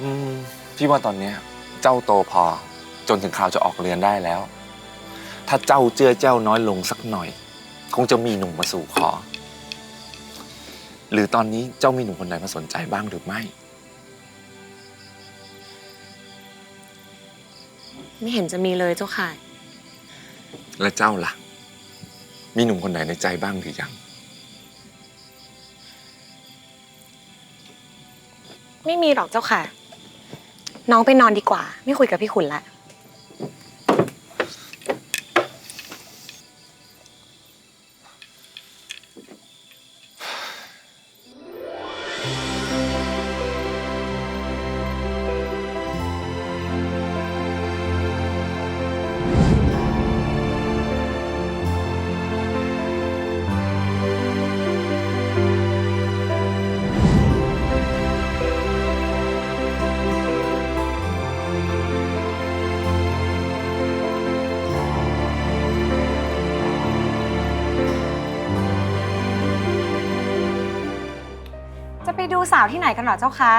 อืมพี่ว่าตอนเนี้ยเจ้าโตพอจนถึงคราวจะออกเรือนได้แล้ว ถ้าเจ้าเจือเจ้าน้อยลงสักหน่อย คงจะมีหนุ่มมาสู่ขอ หรือตอนนี้เจ้ามีหนุ่มคนไหนมาสนใจบ้างหรือไม่ ไม่เห็นจะมีเลยเจ้าค่ะ และเจ้าล่ะ มีหนุ่มคนไหนในใจบ้างหรือยัง ไม่มีหรอกเจ้าค่ะ น้องไปนอนดีกว่า ไม่คุยกับพี่ขุนละจ ดูสาวที่ไหนกันเหรอเจ้าคะ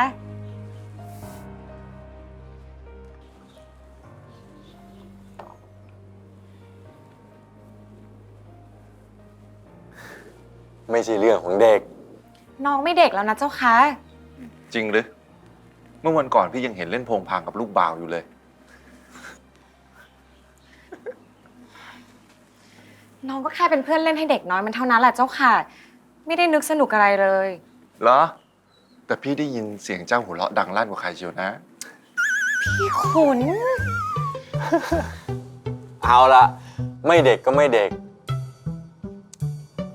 ไม่ใช่เรื่องของเด็ก น้องไม่เด็กแล้วนะเจ้าคะ จริงหรือ เมื่อวันก่อนพี่ยังเห็นเล่นโพงพางกับลูกบ่าวอยู่เลย น้องก็แค่เป็นเพื่อนเล่นให้เด็กน้อยมันเท่านั้นแหละเจ้าค่ะ ไม่ได้นึกสนุกอะไรเลย เหรอ แต่พี่ได้ยินเสียงเจ้าหัวเราะดังลั่นกว่าใครเชียวนะ พี่ขุน เอาละไม่เด็กก็ไม่เด็ก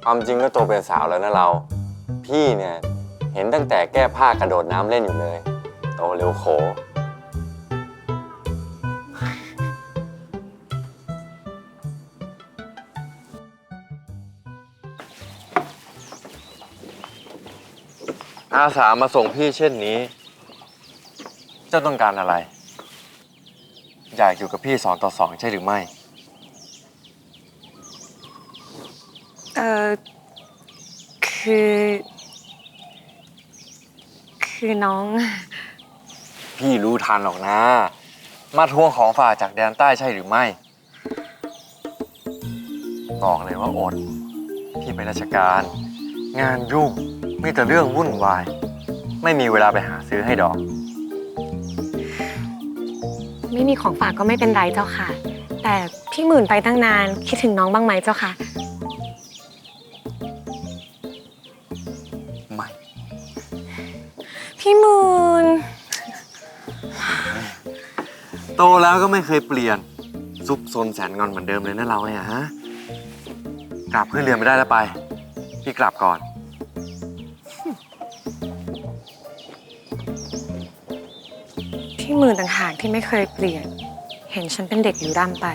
ความจริงก็โตเป็นสาวแล้วนะเรา พี่เนี่ย เห็นตั้งแต่แก้ผ้ากระโดดน้ำเล่นอยู่เลย โตเร็วโข อาสามาส่งพี่เช่นนี้ เจ้าต้องการอะไร อยากอยู่กับพี่สองต่อสองใช่หรือไม่ เออคือ คือน้อง พี่รู้ทันหรอกนะ มาทวงของฝากจากแดนใต้ใช่หรือไม่ บอกเลยว่าอด พี่ไปราชการ งานยุ่ง มีแต่เรื่องวุ่นวาย ไม่มีเวลาไปหาซื้อให้ดอก ไม่มีของฝากก็ไม่เป็นไรเจ้าค่ะ แต่พี่หมื่นไปตั้งนานคิดถึงน้องบ้างไหมเจ้าค่ะ ไม่ พี่หมื่นโตแล้วก็ไม่เคยเปลี่ยน ซุกซนแสนงอนเหมือนเดิมเลยนะเราเนี่ยฮะ กลับขึ้นเรือนไม่ได้แล้วไป พี่กลับก่อน พี่หมื่นต่างหากที่ไม่เคยเปลี่ยน เห็นฉันเป็นเด็กอยู่ร่ำไป